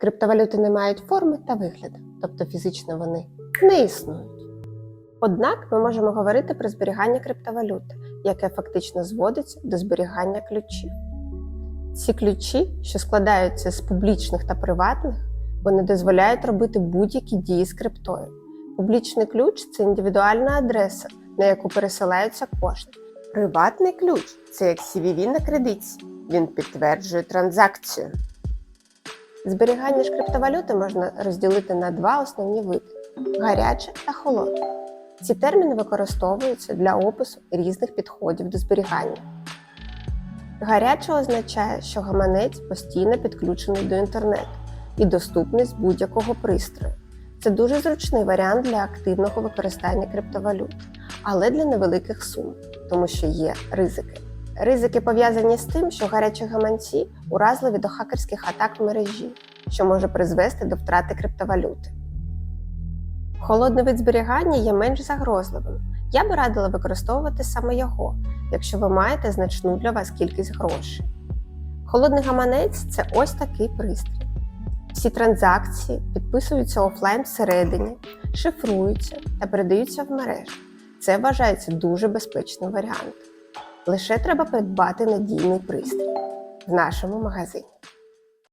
Криптовалюти не мають форми та вигляду, тобто фізично вони не існують. Однак ми можемо говорити про зберігання криптовалюти, яке фактично зводиться до зберігання ключів. Ці ключі, що складаються з публічних та приватних, вони дозволяють робити будь-які дії з криптою. Публічний ключ це індивідуальна адреса, на яку пересилаються кошти. Приватний ключ це як CVV на кредитці. Він підтверджує транзакцію. Зберігання ж криптовалюти можна розділити на два основні види гаряче та холодне. Ці терміни використовуються для опису різних підходів до зберігання. Гаряче означає, що гаманець постійно підключений до інтернету і доступний з будь-якого пристрою. Це дуже зручний варіант для активного використання криптовалют, але для невеликих сум, тому що є ризики. Ризики пов'язані з тим, що гарячі гаманці уразливі до хакерських атак в мережі, що може призвести до втрати криптовалюти. Холодний вид зберігання є менш загрозливим. Я би радила використовувати саме його, якщо ви маєте значну для вас кількість грошей. Холодний гаманець це ось такий пристрій. Всі транзакції підписуються офлайн всередині, шифруються та передаються в мережу. Це вважається дуже безпечним варіантом. Лише треба придбати надійний пристрій в нашому магазині.